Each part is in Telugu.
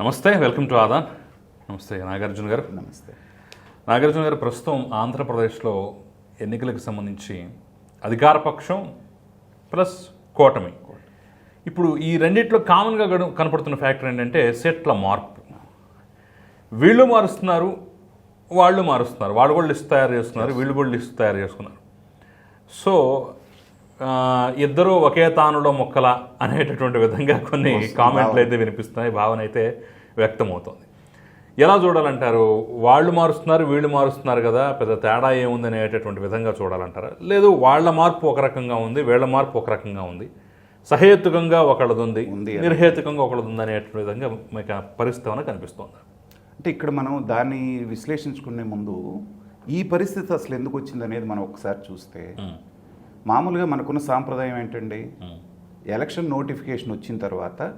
నమస్తే వెల్కమ్ టు ఆదాన్ నమస్తే నాగార్జున గారు. నమస్తే. నాగార్జున గారు ప్రస్తుతం ఆంధ్రప్రదేశ్లో ఎన్నికలకు సంబంధించి అధికార పక్షం ప్లస్ కూటమి. ఇప్పుడు ఈ రెండిట్లో కామన్గా గడు- కనపడుతున్న ఫ్యాక్టర్ ఏంటంటే సెట్ల మార్పు. వీళ్ళు మారుస్తున్నారు వాళ్ళు మారుస్తున్నారు. వాళ్ళు కూడా లిస్ట్ తయారు చేస్తున్నారు వీళ్ళు కూడా లిస్ట్ తయారు చేసుకున్నారు. సో ఇద్దరూ ఒకే తానులో మొక్కల అనేటటువంటి విధంగా కొన్ని కామెంట్లు అయితే వినిపిస్తున్నాయి. భావన అయితే వ్యక్తమవుతుంది. ఎలా చూడాలంటారు? వాళ్ళు మారుస్తున్నారు వీళ్ళు మారుస్తున్నారు కదా. పెద్ద తేడా ఏముంది అనేటటువంటి విధంగా చూడాలంటారా? లేదు వాళ్ళ మార్పు ఒక రకంగా ఉంది వీళ్ళ మార్పు ఒక రకంగా ఉంది. సహేతుకంగా ఒకళ్ళది ఉంది నిర్హేతుకంగా ఒకళ్ళది ఉంది అనేటువంటి విధంగా మీకు పరిస్థితి కనిపిస్తుంది. అంటే ఇక్కడ మనం దాన్ని విశ్లేషించుకునే ముందు ఈ పరిస్థితి అసలు ఎందుకు వచ్చింది అనేది మనం ఒకసారి చూస్తే మామూలుగా మనకున్న సాంప్రదాయం ఏంటండి? ఎలక్షన్ నోటిఫికేషన్ వచ్చిన తర్వాత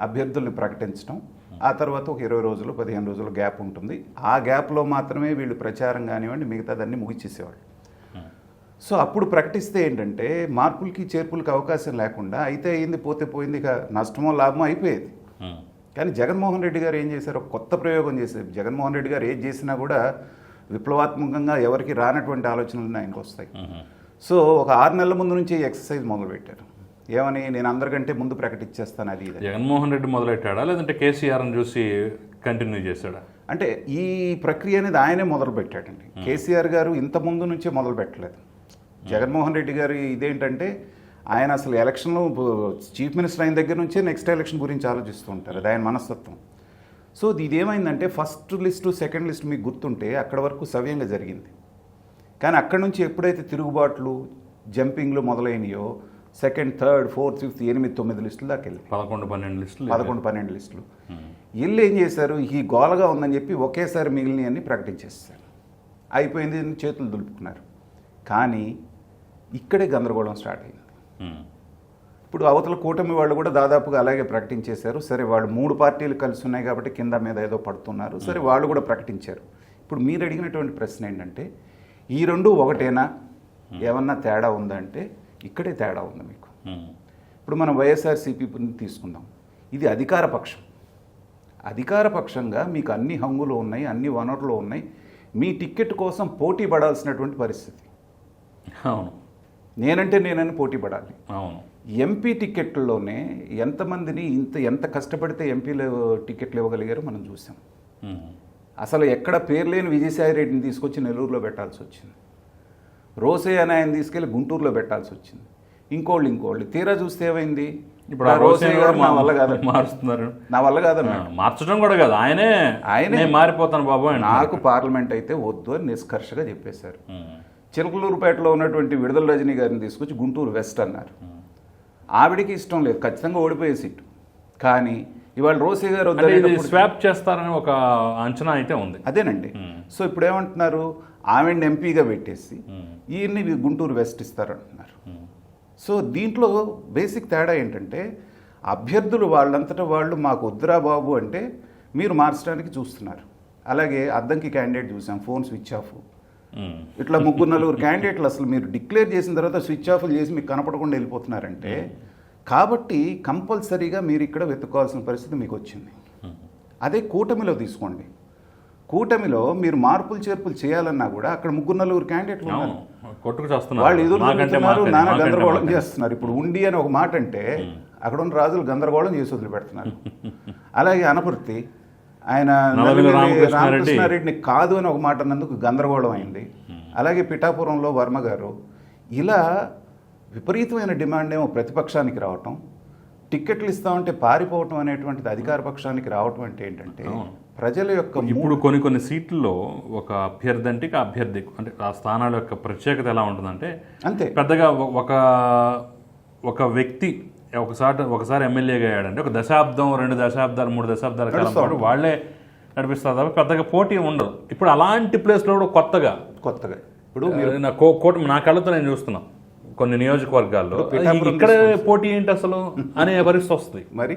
అభ్యర్థుల్ని ప్రకటించడం ఆ తర్వాత ఒక ఇరవై రోజులు పదిహేను రోజులు గ్యాప్ ఉంటుంది. ఆ గ్యాప్లో మాత్రమే వీళ్ళు ప్రచారం కానివ్వండి మిగతాదన్నీ ముగిచ్చేసేవాళ్ళు. సో అప్పుడు ప్రకటిస్తే ఏంటంటే మార్పులకి చేర్పులకి అవకాశం లేకుండా అయితే అయింది పోతే పోయింది ఇక నష్టమో లాభమో అయిపోయేది. కానీ జగన్మోహన్ రెడ్డి గారు ఏం చేశారు? ఒక కొత్త ప్రయోగం చేశారు. జగన్మోహన్ రెడ్డి గారు ఏది చేసినా కూడా విప్లవాత్మకంగా ఎవరికి రానటువంటి ఆలోచనలు ఆయనకు వస్తాయి. సో ఒక ఆరు నెలల ముందు నుంచి ఎక్సర్సైజ్ మొదలుపెట్టారు. ఏమని నేను అందరికంటే ముందు ప్రకటించేస్తాను అది జగన్మోహన్ రెడ్డి మొదలెట్టాడా? లేదంటే కేసీఆర్ని చూసి కంటిన్యూ చేశాడా? అంటే ఈ ప్రక్రియ అనేది ఆయనే మొదలు పెట్టాడండి కేసీఆర్ గారు ఇంత ముందు నుంచే మొదలు పెట్టలేదు జగన్మోహన్ రెడ్డి గారు ఇదేంటంటే ఆయన అసలు ఎలక్షన్లో చీఫ్ మినిస్టర్ అయిన దగ్గర నుంచే నెక్స్ట్ ఎలక్షన్ గురించి ఆలోచిస్తూ ఉంటారు. అది ఆయన మనస్తత్వం. సో ఇది ఏమైందంటే ఫస్ట్ లిస్టు సెకండ్ లిస్ట్ మీకు గుర్తుంటే అక్కడ వరకు సవ్యంగా జరిగింది. కానీ అక్కడ నుంచి ఎప్పుడైతే తిరుగుబాట్లు జంపింగ్లు మొదలైనయో సెకండ్ థర్డ్ ఫోర్త్ ఫిఫ్త్ ఎనిమిది తొమ్మిది లిస్టులు దాకా వెళ్ళి పదకొండు పన్నెండు లిస్టులు పదకొండు పన్నెండు లిస్టులు. వీళ్ళు ఏం చేశారు? ఈ గోలగా ఉందని చెప్పి ఒకేసారి మిగిలినవన్నీ ప్రకటించేస్తారు. అయిపోయింది చేతులు దులుపుకున్నారు. కానీ ఇక్కడే గందరగోళం స్టార్ట్ అయింది. ఇప్పుడు అవతల కూటమి వాళ్ళు కూడా దాదాపుగా అలాగే ప్రకటించేశారు. సరే వాళ్ళు మూడు పార్టీలు కలిసి ఉన్నాయి కాబట్టి కింద మీద ఏదో పడుతున్నారు. సరే వాళ్ళు కూడా ప్రకటించారు. ఇప్పుడు మీరు అడిగినటువంటి ప్రశ్న ఏంటంటే ఈ రెండు ఒకటేనా? ఏమన్నా తేడా ఉందా అంటే ఇక్కడే తేడా ఉంది మీకు. ఉమ్. ఇప్పుడు మనం వైఎస్ఆర్సీపీని తీసుకుందాం. ఇది అధికార పక్షం. అధికార పక్షంగా మీకు అన్ని హంగులు ఉన్నాయి అన్ని వనరులు ఉన్నాయి. మీ టికెట్ కోసం పోటీ పడాల్సినటువంటి పరిస్థితి. అవును. నేనంటే నేనని పోటీ పడాలి. అవును. ఎంపీ టికెట్లలోనే ఎంతమందిని ఇంత ఎంత కష్టపడితే ఎంపీలు టికెట్లు ఇవ్వగలిగారో మనం చూసాం. ఉమ్. అసలు ఎక్కడ పేరు లేని విజయసాయి రెడ్డిని తీసుకొచ్చి నెల్లూరులో పెట్టాల్సి వచ్చింది. రోసే అని ఆయన తీసుకెళ్ళి గుంటూరులో పెట్టాల్సి వచ్చింది. ఇంకోళ్ళు ఇంకోళ్ళు. తీరా చూస్తే ఏమైంది? ఇప్పుడు ఆ కూడా నా మా- వల్ల కాదు మారుస్తున్నారు. నా వల్ల కాదన్నాడు మార్చడం కూడా కాదు. ఆయనే ఆయనే. మారిపోతాను బాబు. నాకు పార్లమెంట్ అయితే వద్దు అని నిష్కర్షగా చెప్పేశారు. చిలకలూరుపేటలో ఉన్నటువంటి విడుదల రజనీ గారిని తీసుకొచ్చి గుంటూరు వెస్ట్ అన్నారు. ఆవిడికి ఇష్టం లేదు. ఖచ్చితంగా ఓడిపోయే సీటు. కానీ ఇవాళ రోసే గారు స్వాప్ చేస్తారని ఒక అంచనా అయితే ఉంది. అదేనండి. సో ఇప్పుడు ఏమంటున్నారు ఆవిడని ఎంపీగా పెట్టేసి ఈయన్ని గుంటూరు వెస్ట్ ఇస్తారంటున్నారు. సో దీంట్లో బేసిక్ తేడా ఏంటంటే అభ్యర్థులు వాళ్ళంతటా వాళ్ళు మాకు వద్దురా బాబు అంటే మీరు మార్చడానికి చూస్తున్నారు. అలాగే అద్దంకి క్యాండిడేట్ చూసాం ఫోన్ స్విచ్ ఆఫ్. ఇట్లా ముగ్గురు నలుగురు క్యాండిడేట్లు అసలు మీరు డిక్లేర్ చేసిన తర్వాత స్విచ్ ఆఫ్లు చేసి మీకు కనపడకుండా వెళ్ళిపోతున్నారంటే కాబట్టి కంపల్సరీగా మీరు ఇక్కడ వెతుక్కోవాల్సిన పరిస్థితి మీకు వచ్చింది. అదే కూటమిలో తీసుకోండి. కూటమిలో మీరు మార్పులు చేర్పులు చేయాలన్నా కూడా అక్కడ ముగ్గురు నలుగురు క్యాండిడేట్లు ఉన్నారు. వాళ్ళు ఎదురు నానా గందరగోళం. చేస్తున్నారు. ఇప్పుడు ఉండి అని ఒక మాట అంటే అక్కడ ఉన్న రాజులు గందరగోళం చేసి వదిలిపెడుతున్నారు. అలాగే అనపర్తి ఆయన. రామకృష్ణారెడ్డిని కాదు అని ఒక మాట అన్నందుకు గందరగోళం అయింది. అలాగే పిఠాపురంలో వర్మ గారు ఇలా విపరీతమైన డిమాండ్ ఏమో ప్రతిపక్షానికి రావటం టిక్కెట్లు ఇస్తామంటే పారిపోవటం అనేటువంటిది అధికార పక్షానికి రావటం అంటే ఏంటంటే ప్రజల యొక్క ఇప్పుడు కొన్ని కొన్ని సీట్లలో ఒక అభ్యర్థి అంటే అభ్యర్థి అంటే ఆ స్థానాల యొక్క ప్రత్యేకత ఎలా ఉంటుందంటే అంతే. పెద్దగా ఒక ఒక వ్యక్తి ఒకసారి ఒకసారి ఎమ్మెల్యేగా అయ్యాడంటే ఒక దశాబ్దం రెండు దశాబ్దాలు మూడు దశాబ్దాల కాలం పాటు వాళ్ళే నడిపిస్తారు తప్ప పెద్దగా పోటీ ఉండదు. ఇప్పుడు అలాంటి ప్లేస్లో కూడా కొత్తగా కొత్తగా. ఇప్పుడు నా కో- కూటమి నా కళ్ళతో నేను చూస్తున్నా. కొన్ని నియోజకవర్గాల్లో ఇక్కడ పోటీ ఏంటి అసలు అనే పరిస్థితి వస్తుంది. మరి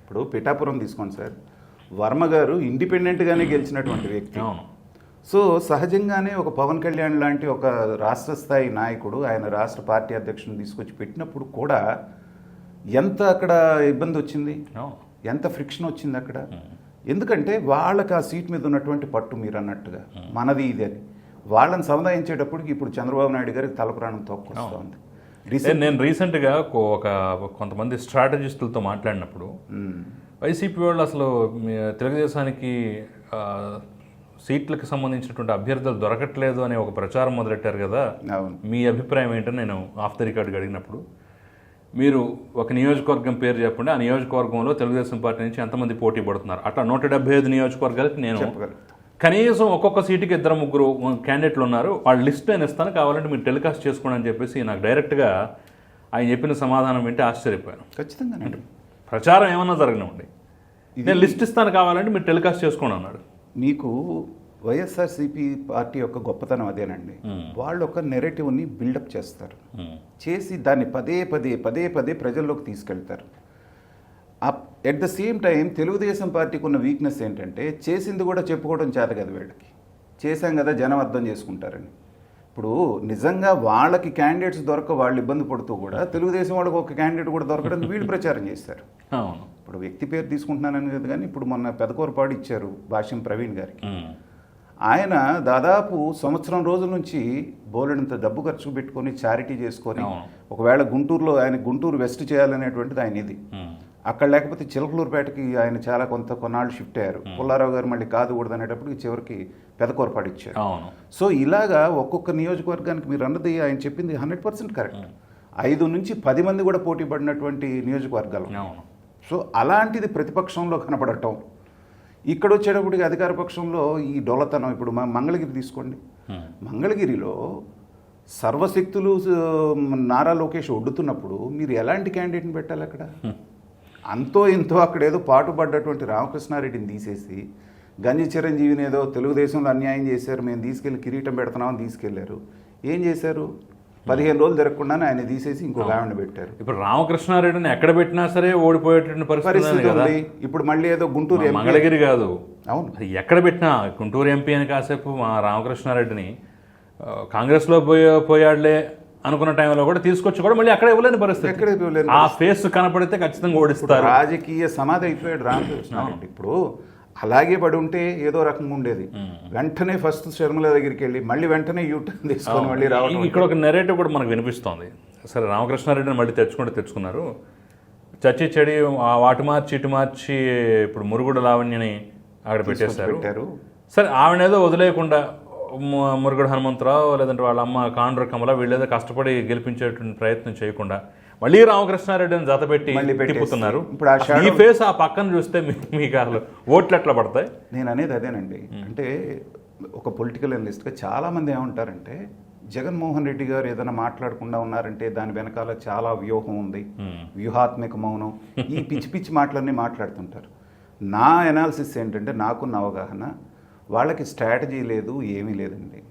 ఇప్పుడు పిఠాపురం తీసుకోండి సార్. వర్మ గారు ఇండిపెండెంట్గానే గెలిచినటువంటి వ్యక్తి. అవును. సో సహజంగానే ఒక పవన్ కళ్యాణ్ లాంటి ఒక రాష్ట్ర స్థాయి నాయకుడు ఆయన రాష్ట్ర పార్టీ అధ్యక్షుని తీసుకొచ్చి పెట్టినప్పుడు కూడా ఎంత అక్కడ ఇబ్బంది వచ్చింది? ఎంత ఫ్రిక్షన్ వచ్చింది అక్కడ? ఎందుకంటే వాళ్ళకి ఆ సీట్ మీద ఉన్నటువంటి పట్టు మీరు అన్నట్టుగా మనది ఇది అని. వాళ్ళని సముదాయించేటప్పటికి ఇప్పుడు చంద్రబాబు నాయుడు గారికి తలప్రాణం తోక్కొస్తుంది నేను- నేను రీసెంట్గా ఒక కొంతమంది స్ట్రాటజిస్టులతో మాట్లాడినప్పుడు వైసీపీ వాళ్ళు అసలు తెలుగుదేశానికి సీట్లకు సంబంధించినటువంటి అభ్యర్థులు దొరకట్లేదు అనే ఒక ప్రచారం మొదలెట్టారు కదా. మీ అభిప్రాయం ఏంటో నేను ఆఫ్ ద రికార్డ్కి అడిగినప్పుడు మీరు ఒక నియోజకవర్గం పేరు చెప్పండి ఆ నియోజకవర్గంలో తెలుగుదేశం పార్టీ నుంచి ఎంతమంది పోటీ పడుతున్నారు? అట్లా నూట డెబ్బై ఐదు నియోజకవర్గాలకి నేను కనీసం ఒక్కొక్క సీటుకి ఇద్దరు ముగ్గురు క్యాండిడేట్లు ఉన్నారు. వాళ్ళ లిస్ట్ నేను ఇస్తాను కావాలంటే మీరు టెలికాస్ట్ చేసుకోండి అని చెప్పేసి నాకు డైరెక్ట్గా ఆయన చెప్పిన సమాధానం వింటే ఆశ్చర్యపోయాను. ఖచ్చితంగా ప్రచారం ఏమన్నా జరగనివ్వండి. నేను లిస్ట్ ఇస్తాను కావాలంటే మీరు టెలికాస్ట్ చేసుకోండి అన్నాడు. మీకు వైఎస్ఆర్సీపీ పార్టీ యొక్క గొప్పతనం అదేనండి. వాళ్ళు ఒక నెరేటివ్ని బిల్డప్ చేస్తారు. చేసి దాన్ని పదే పదే పదే పదే ప్రజల్లోకి తీసుకెళ్తారు. At the same time Telugu Desam పార్టీకి ఉన్న వీక్నెస్ ఏంటంటే చేసింది కూడా చెప్పుకోవడం చేత కదా వీళ్ళకి చేశాం కదా జనం అర్థం చేసుకుంటారని ఇప్పుడు నిజంగా వాళ్ళకి క్యాండిడేట్స్ దొరక వాళ్ళు ఇబ్బంది పడుతూ కూడా తెలుగుదేశం వాళ్ళకి ఒక క్యాండిడేట్ కూడా దొరకడానికి వీళ్ళు ప్రచారం చేస్తారు ఇప్పుడు వ్యక్తి పేరు తీసుకుంటున్నానని కదా కానీ ఇప్పుడు మొన్న పెదకూరపాడు ఇచ్చారు భాష్యం ప్రవీణ్ గారికి. ఆయన దాదాపు సంవత్సరం రోజుల నుంచి బోలెడంత డబ్బు ఖర్చు పెట్టుకొని చారిటీ చేసుకొని. ఒకవేళ గుంటూరులో ఆయన గుంటూరు వెస్ట్ చేయాలనేటువంటిది ఆయన ఇది. అక్కడ లేకపోతే చిలకలూరుపేటకి ఆయన చాలా కొంత కొన్నాళ్ళు షిఫ్ట్ అయ్యారు. పుల్లారావు గారు మళ్ళీ కాదు కూడదు అనేటప్పటికి చివరికి పెదకూరపాడు ఇచ్చారు. సో ఇలాగా ఒక్కొక్క నియోజకవర్గానికి మీరు అన్నది ఆయన చెప్పింది హండ్రెడ్ పర్సెంట్ కరెక్ట్. ఐదు నుంచి పది మంది కూడా పోటీ పడినటువంటి నియోజకవర్గాలు. సో అలాంటిది ప్రతిపక్షంలో కనపడటం ఇక్కడ వచ్చేటప్పటికి అధికార పక్షంలో ఈ డొలతనం ఇప్పుడు మంగళగిరి తీసుకోండి. మంగళగిరిలో సర్వశక్తులు నారా లోకేష్ ఒడ్డుతున్నప్పుడు మీరు ఎలాంటి క్యాండిడేట్ని పెట్టాలి అక్కడ? అంతో ఇంతో అక్కడ ఏదో పాటుపడ్డటువంటి రామకృష్ణారెడ్డిని తీసేసి గంజి చిరంజీవిని ఏదో తెలుగుదేశంలో అన్యాయం చేశారు మేము తీసుకెళ్ళి కిరీటం పెడుతున్నామని తీసుకెళ్ళారు. ఏం చేశారు? పదిహేను రోజులు తిరగకుండానే ఆయన తీసేసి ఇంకొక ఆవిడ పెట్టారు. ఇప్పుడు రామకృష్ణారెడ్డిని ఎక్కడ పెట్టినా సరే ఓడిపోయేటువంటి పరిస్థితి ఉంది. ఇప్పుడు మళ్ళీ ఏదో గుంటూరు మంగళగిరి కాదు. అవును. ఎక్కడ పెట్టినా గుంటూరు ఎంపీ అని కాసేపు మా రామకృష్ణారెడ్డిని కాంగ్రెస్లో పోయే పోయాడులే అనుకున్న టైంలో కూడా తీసుకొచ్చి కూడా మళ్ళీ అక్కడ ఇవ్వలేని పరిస్థితి. ఆ ఫేస్ కనపడితే ఖచ్చితంగా ఓడిస్తారు. రాజకీయ సమాధి అయిపోయాడు రామకృష్ణారెడ్డి ఇప్పుడు అలాగే పడి ఉంటే ఏదో రకంగా ఉండేది. వెంటనే ఫస్ట్ షర్మిల దగ్గరికి వెళ్ళి మళ్ళీ వెంటనే యూటర్న్ తీసుకొని మళ్ళీ రావడం ఇక్కడ ఒక నెరేటివ్ కూడా మనకు వినిపిస్తోంది. సరే రామకృష్ణారెడ్డిని మళ్ళీ తెచ్చుకుంటే తెచ్చుకున్నారు. చచ్చి చెడి ఆ వాటి మార్చి ఇటు మార్చి ఇప్పుడు మురుగుడు లావణ్యని అక్కడ పెట్టేశారు. పెట్టారు. సరే ఆవిడ ఏదో వదిలేయకుండా మురుగుడు హనుమంతరావు లేదంటే వాళ్ళ అమ్మ కాండ్ర కమల వీళ్ళేదో కష్టపడి గెలిపించేటువంటి ప్రయత్నం చేయకుండా మళ్ళీ రామకృష్ణారెడ్డిని జతపెట్టి. తిప్పుతున్నారు. ఇప్పుడు ఆ ఈ ఫేస్ ఆ పక్కన చూస్తే మీ- మీకు అసలు ఓట్లు ఎట్లా పడతాయి? నేను అనేది అదేనండి. అంటే ఒక పొలిటికల్ అనలిస్ట్గా చాలామంది ఏమంటారంటే జగన్మోహన్ రెడ్డి గారు ఏదైనా మాట్లాడకుండా ఉన్నారంటే దాని వెనకాల చాలా వ్యూహం ఉంది. వ్యూహాత్మక మౌనం. ఈ పిచ్చి పిచ్చి మాటలన్నీ మాట్లాడుతుంటారు. నా ఎనాలిసిస్ ఏంటంటే నాకున్న అవగాహన వాళ్ళకి స్ట్రాటజీ లేదు ఏమీ లేదండి.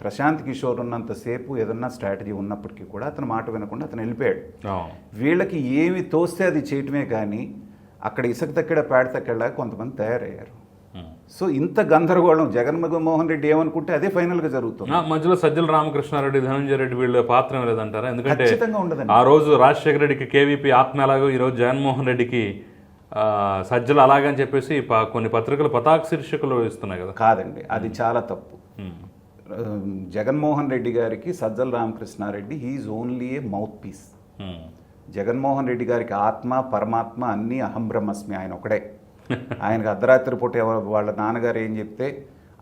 ప్రశాంత్ కిషోర్ ఉన్నంతసేపు ఏదన్నా స్ట్రాటజీ ఉన్నప్పటికీ కూడా అతను మాట వినకుండా అతను వెళ్ళిపోయాడు. వీళ్ళకి ఏమి తోస్తే అది చేయటమే కానీ అక్కడ ఇసుక తక్కడ పేడ తక్కడ కొంతమంది తయారయ్యారు. సో ఇంత గందరగోళం జగన్మోహన్ రెడ్డి ఏమనుకుంటే అదే ఫైనల్గా జరుగుతుంది. ఆ, మధ్యలో సజ్జల రామకృష్ణారెడ్డి ధనంజయ రెడ్డి వీళ్ళ పాత్ర లేదంటారా? ఎందుకంటే ఆ రోజు రాజశేఖర రెడ్డికి కేవీపీ ఆత్మ ఎలాగో ఈరోజు జగన్మోహన్ రెడ్డికి సజ్జలు అలాగని చెప్పేసి కొన్ని పత్రికలు పతాక శీర్షికలు ఇస్తున్నాయి కదా. కాదండి అది చాలా తప్పు. జగన్మోహన్ రెడ్డి గారికి Sajjala Ramakrishna Reddy he is only a mouthpiece. Jaganmohan Reddy గారికి ఆత్మ పరమాత్మ అన్నీ అహం బ్రహ్మస్మి ఆయన ఒకడే. ఆయనకు అర్ధరాత్రి పూట వాళ్ళ నాన్నగారు ఏం చెప్తే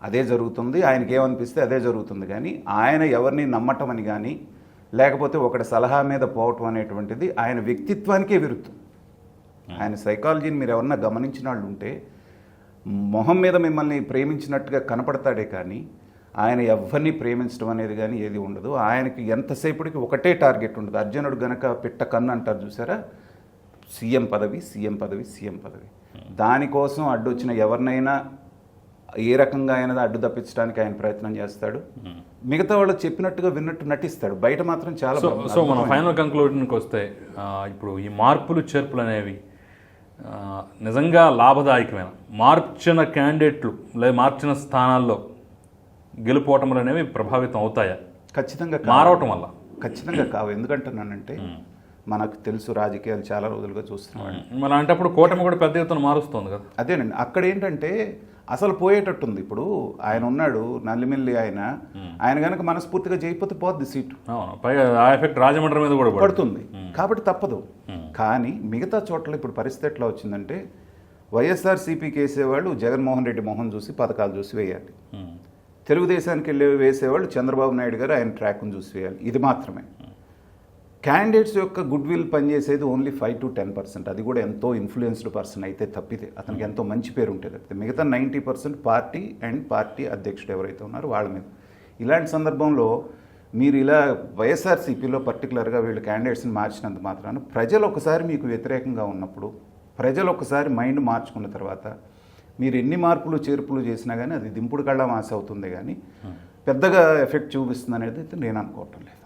అదే జరుగుతుంది ఆయనకి ఏమనిపిస్తే అదే జరుగుతుంది. కానీ ఆయన ఎవరిని నమ్మటం అని కానీ లేకపోతే ఒకటి సలహా మీద పోవటం అనేటువంటిది ఆయన వ్యక్తిత్వానికే విరుద్ధం. ఆయన సైకాలజీని మీరు ఎవరన్నా గమనించిన వాళ్ళు ఉంటే మొహం మీద మిమ్మల్ని ప్రేమించినట్టుగా కనపడతాడే కానీ ఆయన ఎవరిని ప్రేమించడం అనేది కానీ ఏది ఉండదు. ఆయనకి ఎంతసేపటికి ఒకటే టార్గెట్ ఉండదు. అర్జునుడు గనక పిట్ట కన్ను అంటారు చూసారా? సీఎం పదవి సీఎం పదవి సీఎం పదవి. దానికోసం అడ్డొచ్చిన ఎవరినైనా ఏ రకంగా అయినా అడ్డు తప్పించడానికి ఆయన ప్రయత్నం చేస్తాడు. మిగతా వాళ్ళు చెప్పినట్టుగా విన్నట్టు నటిస్తాడు. బయట మాత్రం చాలా సో మనం ఫైనల్ కంక్లూజన్కి వస్తే ఇప్పుడు ఈ మార్పులు చేర్పులు అనేవి నిజంగా లాభదాయకమైన. మార్చిన క్యాండిడేట్లు లేదా మార్చిన స్థానాల్లో గెలుపోవటములు అనేవి ప్రభావితం అవుతాయా? ఖచ్చితంగా. మారవటం వల్ల. ఖచ్చితంగా కావు. ఎందుకంటున్నానంటే మనకు తెలుసు రాజకీయాలు చాలా రోజులుగా చూస్తున్నాం మరి అంటప్పుడు కూటమి కూడా పెద్ద ఎత్తున మారుస్తుంది కదా. అదేనండి. అక్కడ ఏంటంటే అసలు పోయేటట్టుంది. ఇప్పుడు ఆయన ఉన్నాడు నల్లిమిల్లి ఆయన. ఆయన కనుక మనస్ఫూర్తిగా చేయకపోతే పోద్ది సీటు. పైగా ఆ ఎఫెక్ట్ రాజమండ్రి మీద కూడా పడుతుంది. కాబట్టి తప్పదు. కానీ మిగతా చోట్ల ఇప్పుడు పరిస్థితి ఎట్లా వచ్చిందంటే వైఎస్ఆర్సీపీకి వేసేవాళ్ళు జగన్మోహన్ రెడ్డి మొహం చూసి పథకాలు చూసి వేయాలి. తెలుగుదేశానికి వెళ్ళి వేసేవాళ్ళు చంద్రబాబు నాయుడు గారు ఆయన ట్రాక్ను చూసి వేయాలి. ఇది మాత్రమే. క్యాండిడేట్స్ యొక్క గుడ్ విల్ పనిచేసేది only five to ten percent. అది కూడా ఎంతో ఇన్ఫ్లుయెన్స్డ్ పర్సన్ అయితే తప్పితే అతనికి ఎంతో మంచి పేరు ఉంటుంది. తప్పితే మిగతా ninety percent party and party అధ్యక్షుడు ఎవరైతే ఉన్నారో వాళ్ళ మీద. ఇలాంటి సందర్భంలో మీరు ఇలా వైఎస్ఆర్సీపీలో పర్టికులర్గా వీళ్ళు క్యాండిడేట్స్ని మార్చినంత మాత్రాన ప్రజలు ఒకసారి మీకు వ్యతిరేకంగా ఉన్నప్పుడు ప్రజలు ఒకసారి మైండ్ మార్చుకున్న తర్వాత మీరు ఎన్ని మార్పులు చేర్పులు చేసినా కానీ అది దింపుడు కళ్ళ మాస అవుతుంది కానీ పెద్దగా ఎఫెక్ట్ చూపిస్తుంది అనేది అయితే నేను అనుకోవటం లేదు.